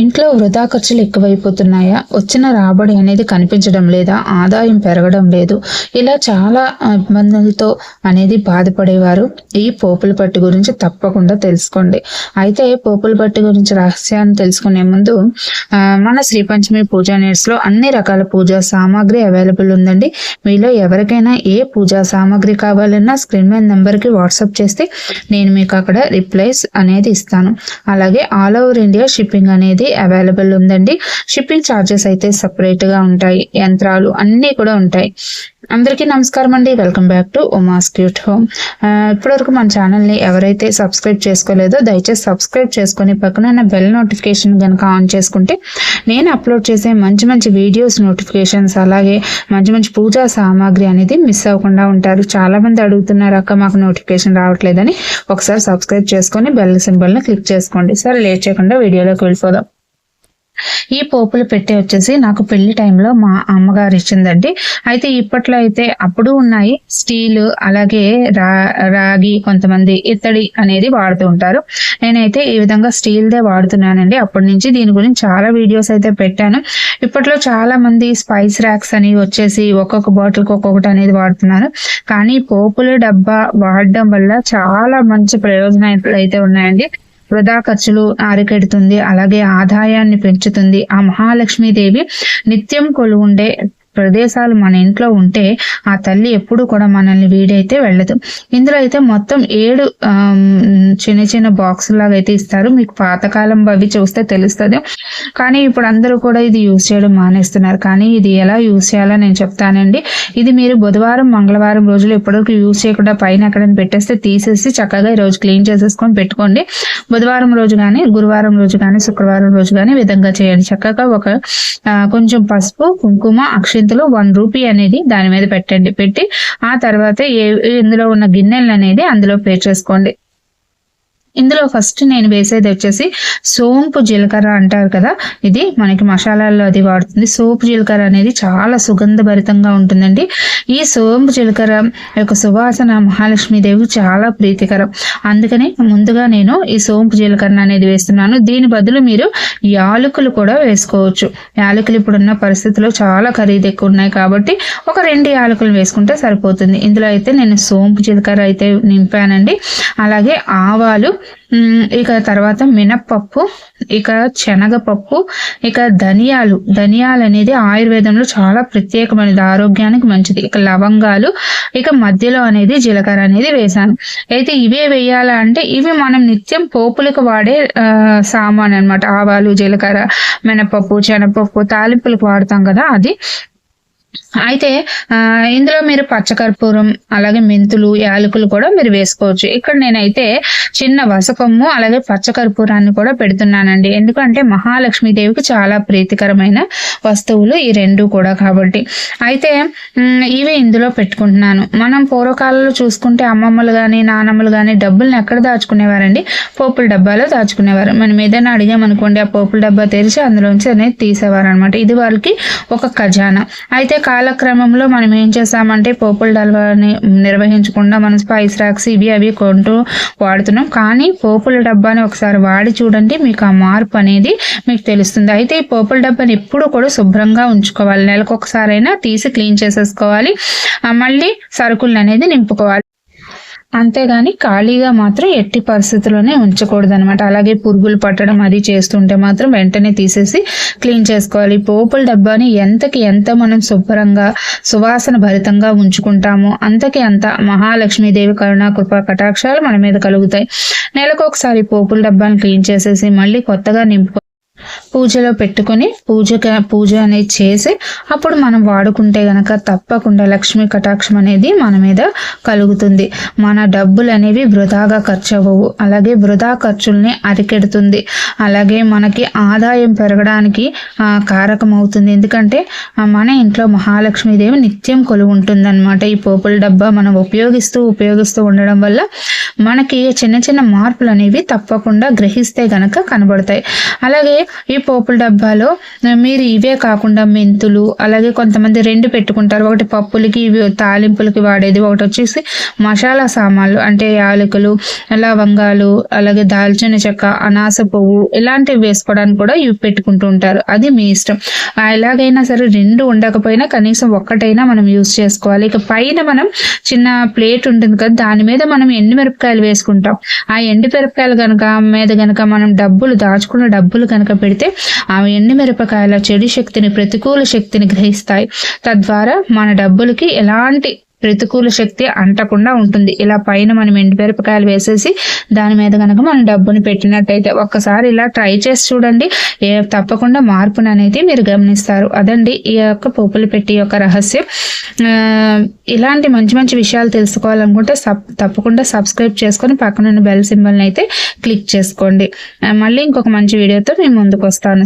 ఇంట్లో వృధా ఖర్చులు ఎక్కువైపోతున్నాయా? వచ్చిన రాబడి అనేది కనిపించడం లేదా ఆదాయం పెరగడం లేదు. ఇలా చాలా ఇబ్బందులతో అనేది బాధపడేవారు. ఈ పోపుల పట్టు గురించి తప్పకుండా తెలుసుకోండి. అయితే పోపుల పట్టు గురించి రహస్యాన్ని తెలుసుకునే ముందు మన శ్రీ పంచమి పూజా నేర్స్లో లో అన్ని రకాల పూజా సామాగ్రి అవైలబుల్ ఉందండి. మీలో ఎవరికైనా ఏ పూజా సామాగ్రి కావాలన్నా స్క్రీన్ మీద నెంబర్కి వాట్సాప్ చేస్తే నేను మీకు అక్కడ రిప్లైస్ అనేది ఇస్తాను. అలాగే ఆల్ ఓవర్ ఇండియా షిప్పింగ్ అనేది అవైలబుల్ ఉందండి. షిప్పింగ్ ఛార్జెస్ అయితే సపరేట్గా ఉంటాయి. యంత్రాలు అన్నీ కూడా ఉంటాయి. అందరికీ నమస్కారం అండి. Welcome back to Uma's cute home ఇప్పటివరకు మన ఛానల్ని ఎవరైతే సబ్స్క్రైబ్ చేసుకోలేదో దయచేసి సబ్స్క్రైబ్ చేసుకొని పక్కన బెల్ నోటిఫికేషన్ కనుక ఆన్ చేసుకుంటే నేను అప్లోడ్ చేసే మంచి మంచి వీడియోస్ నోటిఫికేషన్స్ అలాగే మంచి మంచి పూజా సామాగ్రి అనేది మిస్ అవ్వకుండా ఉంటారు. చాలామంది అడుగుతున్నారు అక్క మాకు నోటిఫికేషన్ రావట్లేదని. ఒకసారి సబ్స్క్రైబ్ చేసుకొని బెల్ సింబల్ని క్లిక్ చేసుకోండి. సరే లేట్ చేయకుండా వీడియోలోకి వెళ్ళిపోదాం. ఈ పోపులు పెట్టి వచ్చేసి నాకు పెళ్ళి టైంలో మా అమ్మగారు ఇచ్చిందండి. అయితే ఇప్పట్లో అయితే అప్పుడు ఉన్నాయి. స్టీల్ అలాగే రా రాగి కొంతమంది ఇత్తడి అనేది వాడుతూ ఉంటారు. నేనైతే ఈ విధంగా స్టీల్దే వాడుతున్నానండి. అప్పటి నుంచి దీని గురించి చాలా వీడియోస్ అయితే పెట్టాను. ఇప్పట్లో చాలా మంది స్పైస్ ర్యాక్స్ అని వచ్చేసి ఒక్కొక్క బాటిల్కి ఒక్కొక్కటి అనేది వాడుతున్నారు. కానీ పోపుల డబ్బా వాడడం వల్ల చాలా మంచి ప్రయోజనాలు అయితే ఉన్నాయండి. వృధా ఖర్చులు అరికెడుతుంది అలాగే ఆదాయాన్ని పెంచుతుంది. ఆ మహాలక్ష్మీదేవి నిత్యం కొలువుండే ప్రదేశాలు మన ఇంట్లో ఉంటే ఆ తల్లి ఎప్పుడు కూడా మనల్ని వీడైతే వెళ్ళదు. ఇందులో అయితే మొత్తం ఏడు చిన్న చిన్న బాక్స్ లాగా అయితే ఇస్తారు. మీకు పాతకాలం అవి చూస్తే తెలుస్తుంది. కానీ ఇప్పుడు అందరూ కూడా ఇది యూజ్ చేయడం మానేస్తున్నారు. కానీ ఇది ఎలా యూజ్ చేయాలో నేను చెప్తానండి. ఇది మీరు బుధవారం మంగళవారం రోజులు ఎప్పటివరకు యూజ్ చేయకుండా పైన ఎక్కడైనా పెట్టేస్తే తీసేసి చక్కగా ఈ రోజు క్లీన్ చేసేసుకొని పెట్టుకోండి. బుధవారం రోజు కానీ గురువారం రోజు కానీ శుక్రవారం రోజు కానీ విధంగా చేయండి. చక్కగా ఒక కొంచెం పసుపు కుంకుమ అక్షింతలు వన్ రూపీ అనేది దాని మీద పెట్టండి పెట్టి ఆ తర్వాత ఏ ఇందులో ఉన్న గిన్నెలు అనేది అందులో పేర్చేసుకోండి ఇందులో ఫస్ట్ నేను వేసేది వచ్చేసి సోంపు జీలకర్ర అంటారు కదా ఇది మనకి మసాలాల్లో అది వాడుతుంది. సోపు జీలకర్ర అనేది చాలా సుగంధభరితంగా ఉంటుందండి. ఈ సోంపు జీలకర్ర యొక్క సువాసన మహాలక్ష్మీదేవికి చాలా ప్రీతికరం. అందుకని ముందుగా నేను ఈ సోంపు జీలకర్ర అనేది వేస్తున్నాను. దీని బదులు మీరు యాలకులు కూడా వేసుకోవచ్చు. యాలకులు ఇప్పుడున్న పరిస్థితుల్లో చాలా ఖరీదు ఎక్కువ ఉన్నాయి కాబట్టి ఒక రెండు యాలకులు వేసుకుంటే సరిపోతుంది. ఇందులో అయితే నేను సోంపు జీలకర్ర అయితే నింపానండి. అలాగే ఆవాలు ఇక తర్వాత మినప్పప్పు ఇక శనగపప్పు ఇక ధనియాలు. ధనియాలు అనేది ఆయుర్వేదంలో చాలా ప్రత్యేకమైనది ఆరోగ్యానికి మంచిది. ఇక లవంగాలు ఇక మధ్యలో అనేది జీలకర్ర అనేది వేసాను అయితే ఇవే వేయాలా అంటే ఇవి మనం నిత్యం పోపులకు వాడే సామాన్ అన్నమాట. ఆవాలు జీలకర్ర మినపప్పు శనగపప్పు తాలింపులకు వాడతాం కదా అది. అయితే ఇందులో మీరు పచ్చకర్పూరం అలాగే మెంతులు యాలకులు కూడా మీరు వేసుకోవచ్చు. ఇక్కడ నేనైతే చిన్న వసకొమ్ము అలాగే పచ్చకర్పూరాన్ని కూడా పెడుతున్నానండి. ఎందుకంటే మహాలక్ష్మీదేవికి చాలా ప్రీతికరమైన వస్తువులు ఈ రెండు కూడా కాబట్టి. అయితే ఇవి ఇందులో పెట్టుకుంటున్నాను. మనం పూర్వకాలంలో చూసుకుంటే అమ్మమ్మలు కానీ నానమ్మలు కానీ డబ్బుల్ని ఎక్కడ దాచుకునేవారండి? పోపుల డబ్బాలో దాచుకునేవారు. మనం ఏదైనా అడిగామనుకోండి ఆ పోపుల డబ్బా తెరిచి అందులోంచి అనేది తీసేవారు అనమాట ఇది వాళ్ళకి ఒక ఖజానా. అయితే కాలక్రమంలో మనం ఏం చేసామంటే పోపుల డబ్బాని నిర్వహించకుండా మనం స్పైస్ ర్యాక్స్ ఇవి అవి కొంటూ వాడుతున్నాం. కానీ పోపుల డబ్బాని ఒకసారి వాడి చూడండి మీకు ఆ మార్పు అనేది మీకు తెలుస్తుంది. అయితే ఈ పోపుల డబ్బాని ఎప్పుడు కూడా శుభ్రంగా ఉంచుకోవాలి. నెలకు ఒకసారైనా తీసి క్లీన్ చేసేసుకోవాలి. మళ్ళీ సరుకులు అనేది నింపుకోవాలి. అంతేగాని ఖాళీగా మాత్రం ఎట్టి పరిస్థితుల్లోనే ఉంచకూడదు అనమాట అలాగే పురుగులు పట్టడం అది చేస్తుంటే మాత్రం వెంటనే తీసేసి క్లీన్ చేసుకోవాలి. పోపుల డబ్బాని ఎంతకి ఎంత మనం శుభ్రంగా సువాసన భరితంగా ఉంచుకుంటామో అంతకి అంత మహాలక్ష్మీదేవి కరుణా కృపా కటాక్షాలు మన మీద కలుగుతాయి. నెలకు ఒకసారి పోపుల డబ్బాని క్లీన్ చేసేసి మళ్ళీ కొత్తగా నింపుకో పూజలో పెట్టుకొని పూజగా పూజ అనేది చేసి అప్పుడు మనం వాడుకుంటే గనక తప్పకుండా లక్ష్మీ కటాక్షం అనేది మన మీద కలుగుతుంది. మన డబ్బులు అనేవి వృధాగా ఖర్చు అవ్వవు అలాగే వృధా ఖర్చుల్ని అరికెడుతుంది. అలాగే మనకి ఆదాయం పెరగడానికి కారకం అవుతుంది ఎందుకంటే మన ఇంట్లో మహాలక్ష్మీదేవి నిత్యం కొలువు ఉంటుందన్నమాట. ఈ పోపుల డబ్బా మనం ఉపయోగిస్తూ ఉపయోగిస్తూ ఉండడం వల్ల మనకి చిన్న చిన్న మార్పులు అనేవి తప్పకుండా గ్రహిస్తే గనక కనబడతాయి. అలాగే ఈ పోపుల డబ్బాలో మీరు ఇవే కాకుండా మెంతులు అలాగే కొంతమంది రెండు పెట్టుకుంటారు. ఒకటి పప్పులకి ఇవి తాలింపులకి వాడేది. ఒకటి వచ్చేసి మసాలా సామాన్లు అంటే యాలకులు లవంగాలు అలాగే దాల్చిన చెక్క అనాస పువ్వు ఇలాంటివి వేసుకోవడానికి కూడా ఇవి పెట్టుకుంటూ ఉంటారు. అది మీ ఇష్టం. ఆ, ఎలాగైనా సరే రెండు ఉండకపోయినా కనీసం ఒక్కటైనా మనం యూస్ చేసుకోవాలి. ఇక పైన మనం చిన్న ప్లేట్ ఉంటుంది కదా దాని మీద మనం ఎండు మిరపకాయలు వేసుకుంటాం. ఆ ఎండు మిరపకాయలు కనుక మీద కనుక మనం డబ్బులు దాచుకున్న డబ్బులు కనుక పెడితే ఆమె ఎండుమిరపకాయల చెడు శక్తిని ప్రతికూల శక్తిని గ్రహిస్తాయి. తద్వారా మన డబ్బులకి ఎలాంటి ప్రతికూల శక్తి అంటకుండా ఉంటుంది. ఇలా పైన మనం ఎండుమిరపకాయలు వేసేసి దాని మీద కనుక మనం డబ్బుని పెట్టినట్టయితే ఒక్కసారి ఇలా ట్రై చేసి చూడండి. తప్పకుండా మార్పును అనేది మీరు గమనిస్తారు. అదండి ఈ యొక్క పోపులు పెట్టి యొక్క రహస్యం. ఇలాంటి మంచి మంచి విషయాలు తెలుసుకోవాలనుకుంటే సబ్ తప్పకుండా సబ్స్క్రైబ్ చేసుకొని పక్కనున్న బెల్ సింబల్ని అయితే క్లిక్ చేసుకోండి. మళ్ళీ ఇంకొక మంచి వీడియోతో మేము ముందుకు వస్తాను.